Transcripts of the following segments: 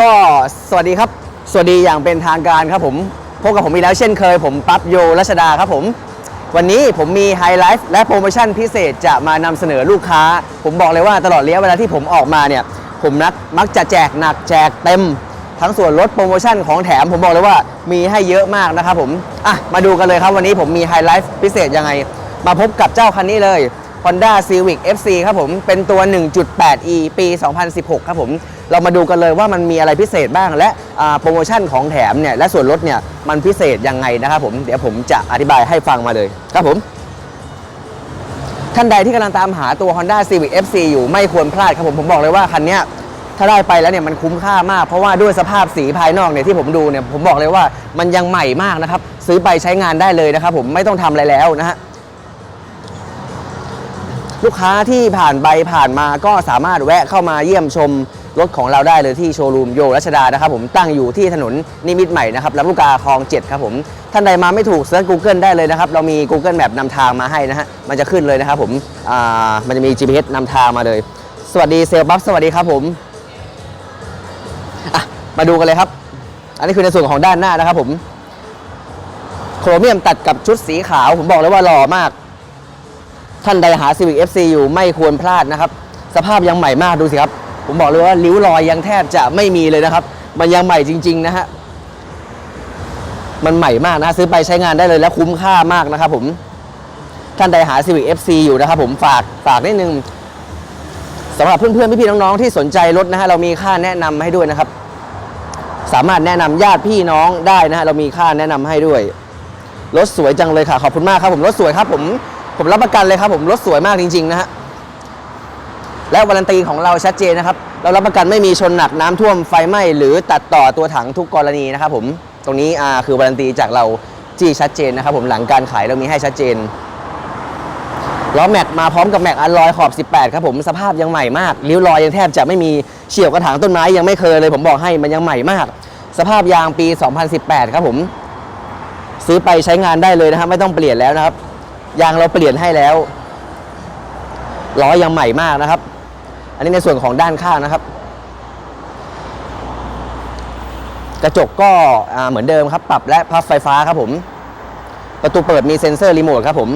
ก็สวัสดีครับ สวัสดีอย่างเป็นทางการครับผม พบกับผมอีกแล้วเช่นเคย ผมปั๊บโยรัชดาครับผม วันนี้ผมมีไฮไลท์และโปรโมชั่นพิเศษจะมานำเสนอลูกค้า ผมบอกเลยว่าตลอดระยะเวลาที่ผมออกมาเนี่ย ผมนักมักจะแจกหนักแจกเต็ม ทั้งส่วนลดโปรโมชั่นของแถม ผมบอกเลยว่ามีให้เยอะมากนะครับผม อะ มาดูกันเลยครับวันนี้ผมมีไฮไลท์พิเศษยังไง มาพบกับเจ้าคันนี้เลย Honda Civic FC ครับผม เป็นตัว 1.8e ปี 2016 ครับผม เรามาดูกันเลยว่ามันมีอะไรพิเศษบ้าง และโปรโมชั่นของแถมเนี่ยและส่วนลดเนี่ยมันพิเศษยังไงนะครับผมเดี๋ยวผมจะอธิบายให้ฟังมาเลยครับผมท่านใดที่กำลังตามหาตัว Honda Civic FC อยู่ไม่ควรพลาดครับผมผมบอกเลยว่าคันนี้ถ้าได้ไปแล้วเนี่ยมันคุ้มค่ามาก เพราะว่าด้วยสภาพสีภายนอกเนี่ยที่ผมดูเนี่ยผมบอกเลยว่ามันยังใหม่มากนะครับ ซื้อไปใช้งานได้เลยนะครับผมไม่ต้องทำอะไรแล้วนะฮะลูกค้าที่ผ่านไปผ่านมาก็สามารถแวะเข้ามาเยี่ยมชม รถของเราได้เลยที่โชว์รูมโยรัชดานะครับผมตั้งอยู่ที่ถนนนิมิตใหม่นะครับลำลูกกาคลอง7ครับผมท่านใดมาไม่ถูกเซิร์ช Google ได้เลยนะครับ เรามี Google Map นำทางมาให้นะฮะมันจะขึ้นเลยนะครับผมอ่ามันจะมี GPS นำทางมาเลย สวัสดีเซลบัฟสวัสดีครับผมอะมาดูกันเลยครับ อันนี้คือในส่วนของด้านหน้านะครับผมโครเมียมตัดกับชุดสีขาว ผมบอกเลยว่าหล่อมาก ท่านใดหา Civic FC อยู่ไม่ควรพลาดนะครับ สภาพยังใหม่มากดูสิครับ ผมบอกเลยว่าริ้วรอยยังแทบจะไม่มีเลยนะครับ มันยังใหม่จริง ๆ นะฮะ มันใหม่มากนะ ซื้อไปใช้งานได้เลยและคุ้มค่ามากนะครับผมท่านใดหา Civic FC อยู่นะครับผมฝากฝากนิดนึงสำหรับเพื่อนๆพี่ๆน้องๆที่สนใจรถนะฮะเรามีค่าแนะนำให้ด้วยนะครับ สามารถแนะนำญาติพี่น้องได้นะฮะเรามีค่าแนะนำให้ด้วยรถสวยจังเลยค่ะ ขอบคุณมากครับผมรถสวยครับผมผมรับประกันเลยครับผมรถสวยมากจริงๆนะฮะ และวารันตีของเราชัดเจนนะครับ เรารับประกันไม่มีชนหนักน้ำท่วมไฟไหม้หรือตัดต่อตัวถังทุกกรณีนะครับผมตรงนี้คือวารันตีจากเราจี้ชัดเจนนะครับผมหลังการขายเรามีให้ชัดเจนล้อแม็กมาพร้อมกับแม็กอันลอยขอบ 18 ครับผมสภาพยังใหม่มากริ้วรอยยังแทบจะไม่มีเฉียวกระถางต้นไม้ยังไม่เคยเลย ผมบอกให้มันยังใหม่มาก สภาพยางปี 2018 ครับผม ซื้อไปใช้งานได้เลยนะครับ ไม่ต้องเปลี่ยนแล้วนะครับ ยางเราเปลี่ยนให้แล้วล้อยังใหม่มากนะครับ อันนี้ในส่วนของด้านข้างนะครับ กระจกก็เหมือนเดิมครับ ปรับและพับไฟฟ้าครับผม ประตูเปิดมีเซ็นเซอร์รีโมทครับผม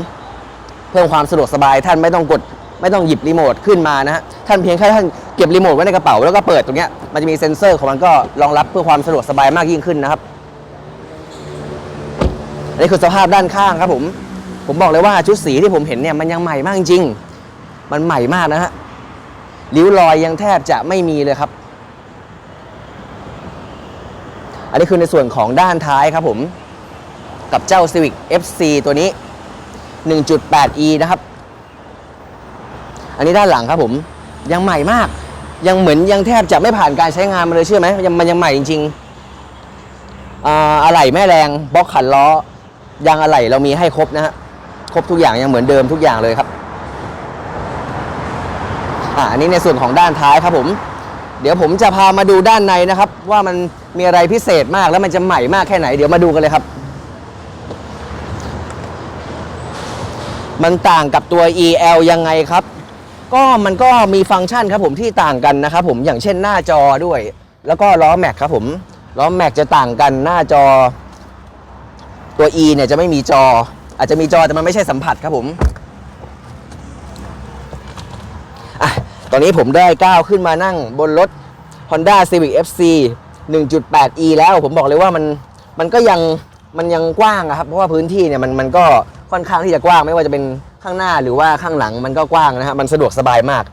เพิ่มความสะดวกสบายท่านไม่ต้องกดไม่ต้องหยิบรีโมทขึ้นมานะฮะท่านเพียงแค่ท่านเก็บรีโมทไว้ในกระเป๋า แล้วก็เปิดตรงนี้มันจะมีเซ็นเซอร์ของมันก็รองรับเพื่อความสะดวกสบายมากยิ่งขึ้นนะครับอันนี้คือสภาพด้านข้างครับผม ผมบอกเลยว่าชุดสีที่ผมเห็นเนี่ยมันยังใหม่มากจริง มันใหม่มากนะฮะ ริ้วรอยยังแทบจะไม่มีเลยครับ อันนี้คือในส่วนของด้านท้ายครับผม กับเจ้า Civic FC ตัวนี้ 1.8e นะครับ อันนี้ด้านหลังครับผม ยังใหม่มาก ยังเหมือนยังแทบจะไม่ผ่านการใช้งานมาเลยเชื่อไหมยังมันยังใหม่จริงๆอ่าอะไหล่แม่แรงบล็อกขันล้อยางอะไหล่เรามีให้ครบนะฮะครบทุกอย่างยังเหมือนเดิมทุกอย่างเลยครับ อ่าอันนี้ในส่วนของด้านท้ายครับผม เดี๋ยวผมจะพามาดูด้านในนะครับ ว่ามันมีอะไรพิเศษมากแล้วมันจะใหม่มากแค่ไหน เดี๋ยวมาดูกันเลยครับ มันต่างกับตัว EL ยังไงครับ ก็มันก็มีฟังก์ชันครับผมที่ต่างกันนะครับผมอย่างเช่นหน้าจอด้วย แล้วก็ล้อแม็กครับผมล้อแม็กจะต่างกันหน้าจอตัว E เนี่ยจะไม่มีจอ อาจจะมีจอแต่มันไม่ใช่สัมผัสครับผมอะ ตอนนี้ผมได้ก้าวขึ้นมานั่งบนรถ Honda Civic FC 1.8e แล้วผมบอกเลยว่ามันมันก็ยังมันยังกว้างครับ เพราะว่าพื้นที่เนี่ยมันมันก็ค่อนข้างที่จะกว้างไม่ว่าจะเป็นข้างหน้าหรือว่าข้างหลังมันก็กว้างนะฮะมันสะดวกสบายมาก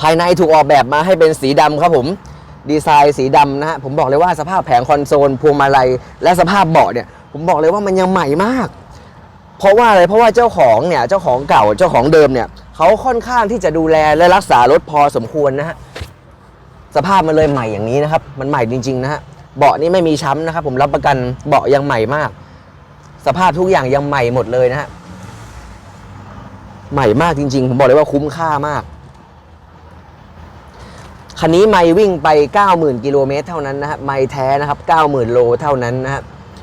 ภายในถูกออกแบบมาให้เป็นสีดำครับผมดีไซน์สีดำนะฮะผมบอกเลยว่าสภาพแผงคอนโซลพวงมาลัยและสภาพเบาะเนี่ย ผมบอกเลยว่ามันยังใหม่มาก เพราะว่าอะไรเพราะว่าเจ้าของเนี่ยเจ้าของเก่าเจ้าของเดิมเนี่ย เขาค่อนข้างที่จะดูแลและรักษารถพอสมควรนะฮะสภาพมันเลยใหม่อย่างนี้นะครับ มันใหม่จริง ๆ นะฮะเบาะนี่ไม่มีช้ำนะครับ ผมรับประกันเบาะยังใหม่มาก สภาพทุกอย่างยังใหม่หมดเลยนะฮะใหม่มากจริง ๆ ผมบอกเลยว่าคุ้มค่ามากคันนี้ไม่วิ่งไป 90,000กิโลเมตรเท่านั้นนะฮะไม่แท้นะครับ 90,000 โลเท่านั้นนะฮะ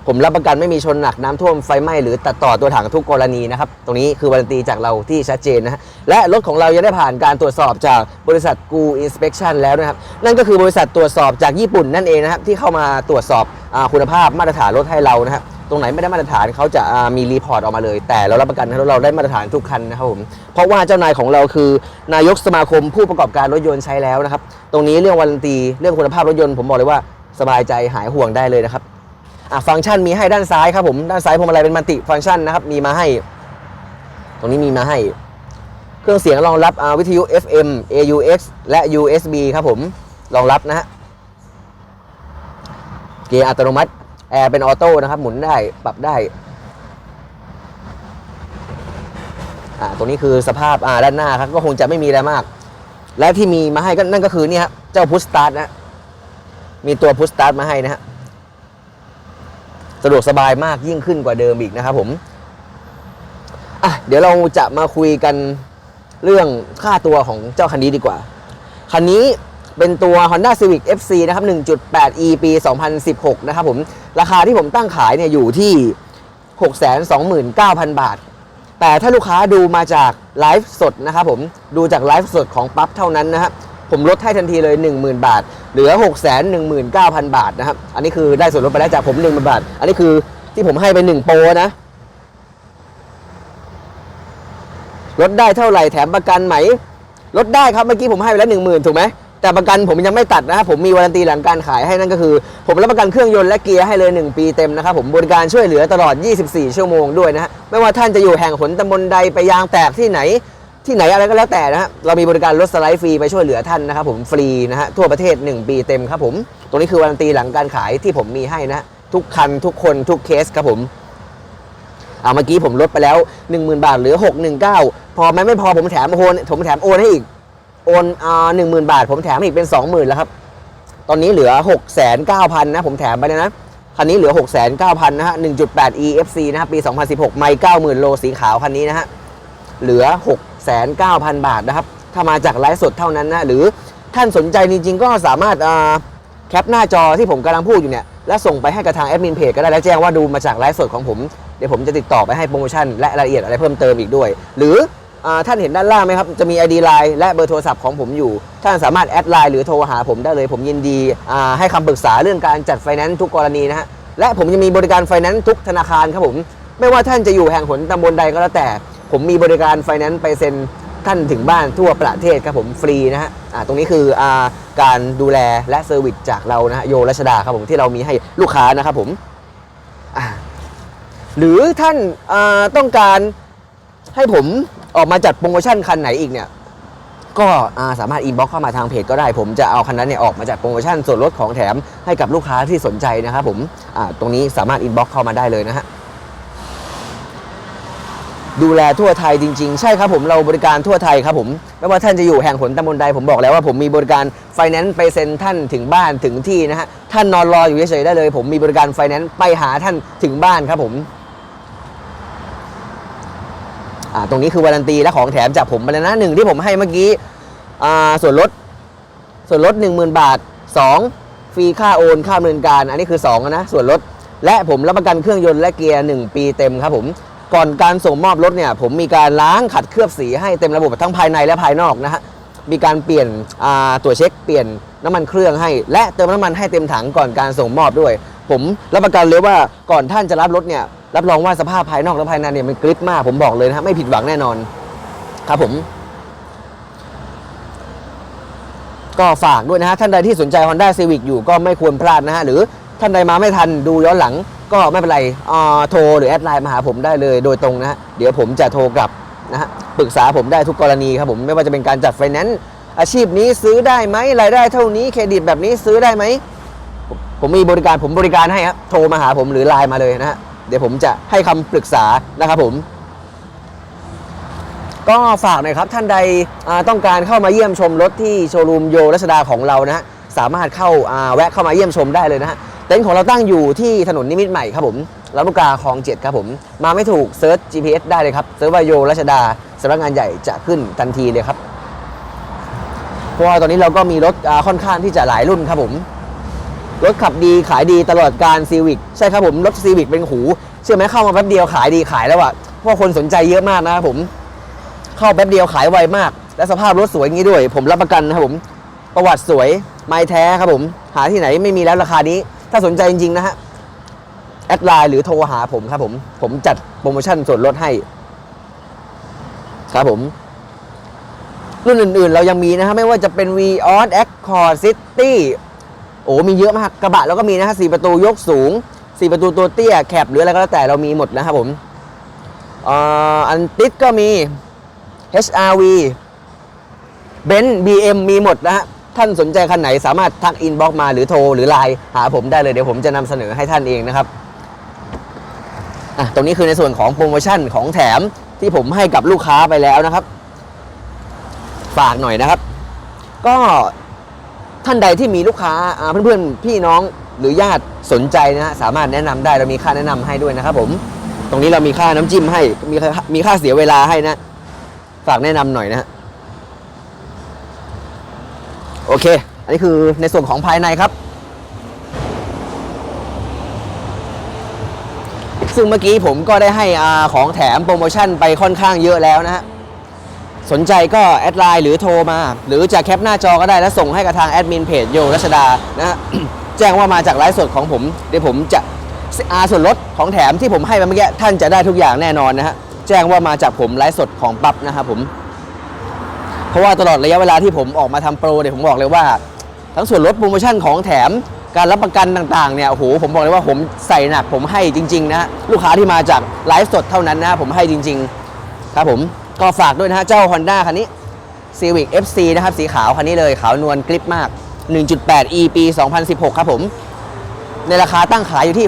ผมรับประกันไม่มีชนหนักน้ำท่วมไฟไหม้หรือตัดต่อตัวถังทุกกรณีนะครับ ตรงนี้คือวารันตีจากเราที่ชัดเจนนะฮะ และรถของเรายังได้ผ่านการตรวจสอบจากบริษัทกูอินสเป t ชันแล้วนะครับ นั่นก็คือบริษัทตรวจสอบจากญี่ปุ่นนั่นเองนะครับ ที่เข้ามาตรวจสอบอคุณภาพมาตรฐานรถให้เรานะครับตรงไหนไม่ได้มาตรฐานเขาจะามีรีพอร์ตออกมาเลย แต่เรารับประกันให้รถเราได้มาตรฐานทุกคันนะครับผมเพราะว่าเจ้านายของเราคือนายกสมาคมผู้ประกอบการรถยนต์ใช้แล้วนะครับ ตรงนี้เรื่องวารันตีเรื่องคุณภาพรถยนต์ผมบอกเลยว่าสบายใจหายห่วงได้เลยนะครับฟังก์ชันมีให้ด้านซ้ายครับผมด้านซ้ายพวงมาลัยเป็นมัลติฟังก์ชันนะครับมีมาให้ ตรงนี้มีมาให้ เครื่องเสียงรองรับวิทยุ FM AUX และ USB ครับผมรองรับนะฮะเกียร์อัตโนมัติแอร์เป็นออโต้นะครับ หมุนได้ปรับได้อ่าตรงนี้คือสภาพอ่าด้านหน้าครับก็คงจะไม่มีอะไรมาก และที่มีมาให้ก็นั่นก็คือนี่ฮะเจ้าพุชสตาร์ทนะมีตัวพุชสตาร์ทมาให้นะฮะสะดวกสบายมากยิ่งขึ้นกว่าเดิมอีกนะครับผมอะเดี๋ยวเราจะมาคุยกัน เรื่องค่าตัวของเจ้าคันนี้ดีกว่า คันนี้เป็นตัว Honda Civic FC นะครับ 1.8e ปี 2016 นะครับผม ราคาที่ผมตั้งขายเนี่ยอยู่ที่ 629,000 บาท แต่ถ้าลูกค้าดูมาจากไลฟ์สดนะครับผม ดูจากไลฟ์สดของปั๊บเท่านั้นนะครับผมลดให้ทันทีเลย 10,000 บาท เหลือ 619,000 บาทนะครับ อันนี้คือได้ส่วนลดไปแล้วจากผม 10,000 บาท อันนี้คือที่ผมให้ไป1โปรนะ ลดได้เท่าไหร่แถมประกันไหมลดได้ครับเมื่อกี้ผมให้ไปแล้วหนึ่งหมื่นถูกไหมแต่ประกันผมยังไม่ตัดนะครับผมมีวารันตีหลังการขายให้นั่นก็คือ ผมรับประกันเครื่องยนต์และเกียร์ให้เลย 1 ปีเต็มนะครับผมบริการช่วยเหลือตลอด 24 ชั่วโมงด้วยนะฮะไม่ว่าท่านจะอยู่แห่งหนตำบลใดไปยางแตกที่ไหน ที่ไหนอะไรก็แล้วแต่นะฮะเรามีบริการรถสไลด์ฟรีไปช่วยเหลือท่านนะครับผมฟรีนะฮะทั่วประเทศ 1 ปีเต็มครับผมตรงนี้คือวารันตีหลังการขายที่ผมมีให้นะทุกคันทุกคนทุกเคสครับผม เอาเมื่อกี้ผมลดไปแล้ว 10,000 บาทเหลือ 619 พอไหมไม่พอผมแถมโอนผมแถมโอนให้อีก โอนอ่าหนึ่งหมื่นบาท ผมแถมอีกเป็น 20,000 แล้วครับ ตอนนี้เหลือ 6,900 นะ ผมแถมไปเลยนะคันนี้เหลือ 6,900 นะฮะ 1.8 EFC นะครับปี 2016 ไม่90,000 โลสีขาวคันนี้นะฮะ เหลือ 6,900 บาทนะครับ ถ้ามาจากไลฟ์สดเท่านั้นนะ หรือท่านสนใจจริงๆ ก็สามารถอ่าแคปหน้าจอที่ผมกำลังพูดอยู่เนี่ย แล้วส่งไปให้กับทางแอดมินเพจก็ได้ แล้วแจ้งว่าดูมาจากไลฟ์สดของผม เดี๋ยวผมจะติดต่อไปให้โปรโมชั่นและรายละเอียดอะไรเพิ่มเติมอีกด้วย หรืออท่านเห็นด้านล่างไหมครับ จะมี ID Line และเบอร์โทรศัพท์ของผมอยู่ ท่านสามารถแอดไลน์หรือโทรหาผมได้เลย ผมยินดีให้คำปรึกษาเรื่องการจัดไฟแนนซ์ทุกกรณีนะฮะ และผมจะมีบริการไฟแนนซ์ทุกธนาคารครับผม ไม่ว่าท่านจะอยู่แห่งหนตำบลใดก็แล้วแต่ ผมมีบริการไฟแนนซ์ไปเซ็นท่านถึงบ้านทั่วประเทศครับผมฟรีนะฮะตรงนี้คืออการดูแลและเซอร์วิสจากเรานะฮะโยรัชดาครับผมที่เรามีให้ลูกค้านะครับผมอ่า หรือท่านาต้องการให้ผมออกมาจัดโปรโมชั่นคันไหนอีกเนี่ยก็าสามารถอินบ็อกเข้ามาทางเพจก็ได้ ผมจะเอาคันนั้นเนี่ยออกมาจัดโปรโมชั่นส่วนลดของแถมให้กับลูกค้าที่สนใจนะครับผมตรงนี้สามารถอินบ็อกเข้ามาได้เลยนะฮะดูแลทั่วไทยจริง ๆ ใช่ครับผมเราบริการทั่วไทยครับผมไม่ว่าท่านจะอยู่แห่งหนตำบลใดผมบอกแล้วว่าผมมีบริการไฟแนนซ์ไปเซ็นท่านถึงบ้านถึงที่นะฮะท่านนอนรออยู่เฉยๆได้เลย ผมมีบริการไฟแนนซ์ไปหาท่านถึงบ้านครับผมอ่า ตรงนี้คือวารันตีและของแถมจากผมไปแล้วนะหนึ่งที่ผมให้เมื่อกี้ส่วนลดส่วนลด 10,000 บาท 2 ฟรีค่าโอนค่าดำเนินการ อันนี้คือ2นะส่วนลด และผมรับประกันเครื่องยนต์และเกียร์ 1 ปีเต็มครับผมก่อนการส่งมอบรถเนี่ยผมมีการล้างขัดเคลือบสีให้เต็มระบบทั้งภายในและภายนอกนะฮะมีการเปลี่ยนตัวเช็คเปลี่ยนน้ำมันเครื่องให้ และเติมน้ำมันให้เต็มถังก่อนการส่งมอบด้วย ผมรับประกันเลยว่าก่อนท่านจะรับรถเนี่ย รับรองว่าสภาพภายนอกและภายในเนี่ยมันกริปมากผมบอกเลยนะฮะไม่ผิดหวังแน่นอนครับผม ก็ฝากด้วยนะฮะท่านใดที่สนใจ Honda Civic อยู่ก็ไม่ควรพลาดนะฮะหรือท่านใดมาไม่ทันดูย้อนหลังก็ไม่เป็นไรอ่าโทรหรือแอดไลน์มาหาผมได้เลยโดยตรงนะฮะเดี๋ยวผมจะโทรกลับนะฮะปรึกษาผมได้ทุกกรณีครับผมไม่ว่าจะเป็นการจัดไฟแนนซ์อาชีพนี้ซื้อได้ไหมรายได้เท่านี้เครดิตแบบนี้ซื้อได้ไหมผมมีบริการผมบริการให้ครับโทรมาหาผมหรือไลน์มาเลยนะฮะ เดี๋ยวผมจะให้คำปรึกษานะครับผมก็ฝากหน่อยครับท่านใดต้องการเข้ามาเยี่ยมชมรถที่โชว์รูมโยรัชดาของเรานะฮะสามารถเข้าาแวะเข้ามาเยี่ยมชมได้เลยนะฮะเต็นท์ของเราตั้งอยู่ที่ถนนนิมิตรใหม่ครับผมลำลูกกาคลองเจ็ดครับผม มาไม่ถูกเซิร์ช GPS ได้เลยครับเซิร์ชว่าโยรัชดาสำนักงานใหญ่จะขึ้นทันทีเลยครับ เพราะว่าตอนนี้เราก็มีรถค่อนข้างที่จะหลายรุ่นครับผม รถขับดีขายดีตลอดการซีวิกใช่ครับผม รถซีวิกเป็นหู เชื่อไหมเข้ามาแป๊บเดียวขายดีขายแล้วอะเพราะคนสนใจเยอะมากนะครับผม เข้าแป๊บเดียวขายไวมาก และสภาพรถสวยอย่างนี้ด้วย ผมรับประกันนะครับผม ประวัติสวยไม้แท้ครับผม หาที่ไหนไม่มีแล้วราคานี้ ถ้าสนใจจริงๆนะฮะแอดไลน์หรือโทรหาผมครับผม ผมจัดโปรโมชั่นส่วนลดให้ ครับผม รุ่นอื่นๆ เรายังมีนะฮะไม่ว่าจะเป็น v ีออสแอคคอร์ซิตี้ โอ้มีเยอะมากกระบะเราก็มีนะฮะสี่ประตูยกสูงสี่ประตูตัวเตี้ยแคบหรืออะไรก็แล้วแต่เรามีหมดนะครับผมอันติดก็มี HRV เบนซ์ BM มีหมดนะฮะท่านสนใจคันไหนสามารถทักอินบ็อกมาหรือโทรหรือไลน์หาผมได้เลยเดี๋ยวผมจะนำเสนอให้ท่านเองนะครับอะตรงนี้คือในส่วนของโปรโมชั่นของแถมที่ผมให้กับลูกค้าไปแล้วนะครับ ฝากหน่อยนะครับ ก็ ท่านใดที่มีลูกค้าเพื่อนๆพี่น้องหรือญาติสนใจนะฮะสามารถแนะนำได้เรามีค่าแนะนำให้ด้วยนะครับผม ตรงนี้เรามีค่าน้ำจิ้มให้มีค่ามีค่าเสียเวลาให้นะ ฝากแนะนำหน่อยนะฮะโอเค อันนี้คือในส่วนของภายในครับ ซึ่งเมื่อกี้ผมก็ได้ให้อาของแถมโปรโมชั่นไปค่อนข้างเยอะแล้วนะฮะ สนใจก็แอดไลน์หรือโทรมา หรือจะแคปหน้าจอก็ได้แล้วส่งให้กับทางแอดมินเพจโยรัชดานะ แจ้งว่ามาจากไลฟ์สดของผม เดี๋ยวผมจะอาส่วนลดของแถมที่ผมให้ไปเมื่อกี้ท่านจะได้ทุกอย่างแน่นอนนะฮะแจ้งว่ามาจากผมไลฟ์สดของปั๊บนะครับผม เพราะว่าตลอดระยะเวลาที่ผมออกมาทำโปรเนี่ยผมบอกเลยว่า ทั้งส่วนลดโปรโมชั่นของแถมการรับประกันต่างๆเนี่ยโอ้โหผมบอกเลยว่าผมใส่หนักผมให้จริง ๆ นะลูกค้าที่มาจากไลฟ์สดเท่านั้นนะผมให้จริง ๆ ครับผม ก็ฝากด้วยนะฮะเจ้า Honda คันนี้ Civic FC นะครับ สีขาวคันนี้เลย ขาวนวลกริปมาก 1.8 E ปี 2016 ครับผม ในราคาตั้งขายอยู่ที่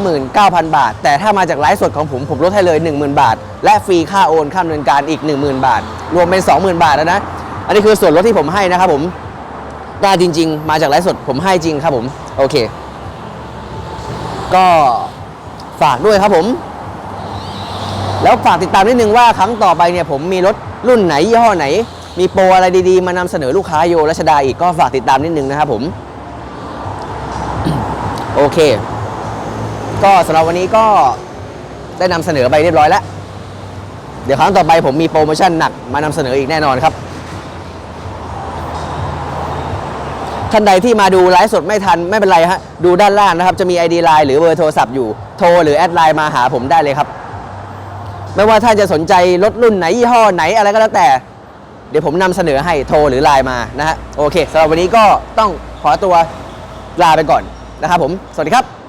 629,000 บาท แต่ถ้ามาจากไลฟ์สดของผม ผมลดให้เลย 10,000 บาท และฟรีค่าโอนค่าดำเนินการอีก 10,000 บาท รวมเป็น 20,000 บาทแล้วนะ อันนี้คือส่วนลดที่ผมให้นะครับผมได้จริง ๆ มาจากไลฟ์สดผมให้จริงครับผม โอเค ก็ฝากด้วยครับผม แล้วฝากติดตามนิดนึงว่าครั้งต่อไปเนี่ยผมมีรถรุ่นไหนยี่ห้อไหน มีโปรอะไรดีๆ มานำเสนอลูกค้าโยรัชดาอีกก็ฝากติดตามนิดนึงนะครับผม โอเค ก็สำหรับวันนี้ก็ได้นำเสนอไปเรียบร้อยแล้ว เดี๋ยวครั้งต่อไปผมมีโปรโมชั่นหนักมานำเสนออีกแน่นอนครับท่านใดที่มาดูไลฟ์สดไม่ทันไม่เป็นไรฮะดูด้านล่างนะครับ จะมี ID ไลน์หรือเบอร์โทรศัพท์อยู่โทรหรือแอดไลน์มาหาผมได้เลยครับ ไม่ว่าท่านจะสนใจรถรุ่นไหนยี่ห้อไหนอะไรก็แล้วแต่ เดี๋ยวผมนำเสนอให้โทรหรือไลน์มานะฮะโอเคสำหรับวันนี้ก็ต้องขอตัวลาไปก่อนนะครับผม สวัสดีครับ